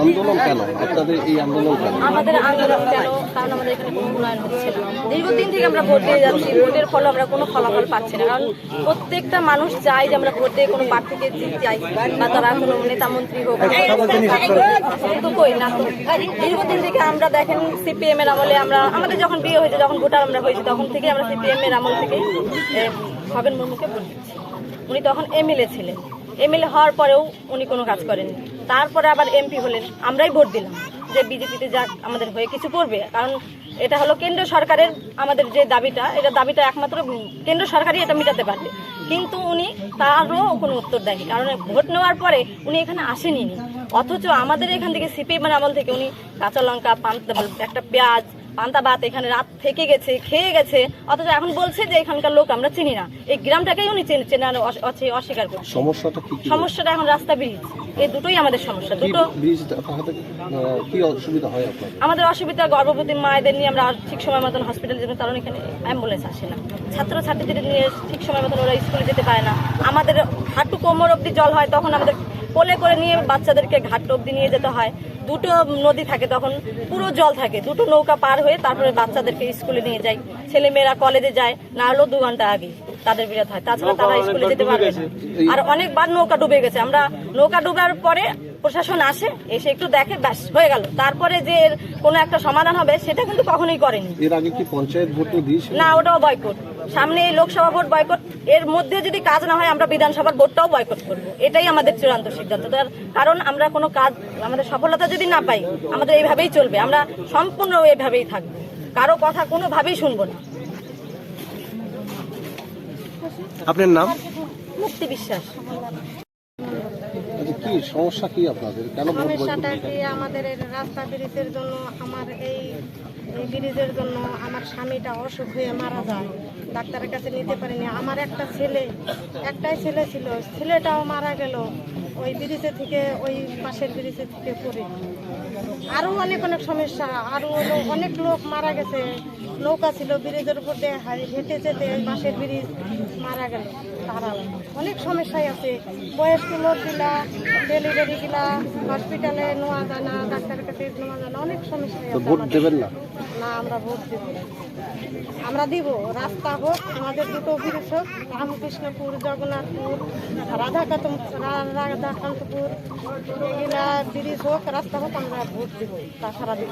আন্দোলন কেন আপনাদের এই আন্দোলন কেন? আমাদের আন্দোলন কেন কারণ আমাদের এখানে কোনো উন্নয়ন হচ্ছে না। দীর্ঘদিন থেকে আমরা ভোট দিয়ে যাচ্ছি, ভোটের ফলে আমরা কোনো ফলাফল পাচ্ছি না। কারণ প্রত্যেকটা মানুষ চায় যে আমরা ভোট দিয়ে কোনো প্রার্থীকে যাই বা তারা কোনো নেতা মন্ত্রী হোক কিন্তু কই না। তো দীর্ঘদিন থেকে আমরা দেখেন সিপিএম এর আমলে আমরা, আমাদের যখন বিয়ে হয়েছে, যখন ভোটার আমরা হয়েছি, তখন থেকে আমরা সিপিএম এর আমল থেকে খগেন মুর্মুকে ভোট দিচ্ছি। উনি তখন এমএলএ ছিলেন। এমএলএ হওয়ার পরেও উনি কোনো কাজ করেননি। তারপরে আবার এমপি হলেন। আমরাই ভোট দিলাম যে বিজেপিতে যাক, আমাদের হয়ে কিছু করবে। কারণ এটা হলো কেন্দ্র সরকারের আমাদের যে দাবিটা, এটা দাবিটা একমাত্র কেন্দ্র সরকারই এটা মেটাতে পারবে। কিন্তু উনি তারও কোনো উত্তর দেয়নি। কারণ ভোট নেওয়ার পরে উনি এখানে আসেনি অথচ আমাদের এখান থেকে সিপিএম আমল থেকে উনি কাঁচা লঙ্কা, পান্তা, একটা পেঁয়াজ পান্তা ভাত এখানে রাত থেকে গেছে খেয়ে গেছে অথচ এখন বলছে যে এখানকার লোক আমরা চিনি না। এই গ্রামটাকেই উনি চেন- চেনার অস্বীকার করছে। সমস্যাটা কি সমস্যাটা এখন রাস্তা ব্রিজ এই দুটোই আমাদের সমস্যা। দুটো কি অসুবিধা হয় আমাদের অসুবিধা গর্ভবতী মায়েদের নিয়ে আমরা ঠিক সময় মতন হসপিটালে যেতে কারণ এখানে অ্যাম্বুলেন্স আসে না। ছাত্র ছাত্রীদের নিয়ে ঠিক সময় মতন ওরা স্কুলে যেতে পারে না। আমাদের হাঁটু কোমর অব্দি জল হয় তখন আমাদের কোলে করে নিয়ে বাচ্চাদেরকে ঘাট অবধি নিয়ে যেতে হয়। দুটো নদী থাকে তখন পুরো জল থাকে। দুটো নৌকা পার হয়ে তারপরে বাচ্চাদেরকে স্কুলে নিয়ে যায়। ছেলে মেয়েরা কলেজে যায় না হলেও দু ঘণ্টা আগে তাদের বিরাট হয়। তাছাড়া তারা স্কুলে যেতে পারবে না। আর অনেকবার নৌকা ডুবে গেছে। আমরা নৌকা ডুবার পরে প্রশাসন আসে এসে একটু দেখে ব্যাস হয়ে গেল। তারপরে যে কোনো একটা সমাধান হবে সেটা কিন্তু কখনোই করেনি। এর আগে কি পঞ্চায়েত ভোট দিয়েছিল? না ওটাও বয়কট সামনে এই লোকসভা ভোট বয়কট এর মধ্যে যদি কাজ না হয় আমরা বিধানসভার ভোটটাও বয়কট করব। এটাই আমাদের চূড়ান্ত সিদ্ধান্ত। তার কারণ আমরা কোনো কাজ আমাদের সফলতা যদি না পাই আমাদের এইভাবেই চলবে। আমরা সম্পূর্ণ এইভাবেই থাকব। কারও কথা কোনোভাবেই শুনব না। আপনার নাম? মুক্তি বিশ্বাস। আচ্ছা, কি সমস্যা কি আপনাদের? কেন সমস্যাটা কি আমাদের রাস্তা ব্রিজের জন্য আমার এই এই ব্রিজের জন্য আমার স্বামীটা অসুখ হয়ে মারা যায়। ডাক্তারের কাছে নিতে পারিনি। আমার একটা ছেলে একটাই ছেলে ছিল। ছেলেটাও মারা গেল। ওই ব্রিজে থেকে ওই পাশের ব্রিজে থেকে পড়ে। আরও অনেক অনেক সমস্যা। আরও অনেক লোক মারা গেছে। নৌকা ছিল ব্রিজের উপর দিয়ে হেঁটে যেতে পাশের ব্রিজ মারা গেল তারা অনেক সমস্যাই আছে। বয়স্ক লোকগুলা ডেলিভারি গুলা হসপিটালে নেওয়া যায় না ডাক্তারের কাছে নেওয়া যায় না। অনেক সমস্যাই তো আছে না, আমরা ভোট দেব আমরা দিব, রাস্তা হোক, আমাদের দুটো ব্রিজ হোক, রামকৃষ্ণপুর, জগন্নাথপুর রাধাকাতম রাধাকান্তপুর, এগুলা ব্রিজ হোক, রাস্তা হোক, আমরা ভোট দিব, তাছাড়া দিব।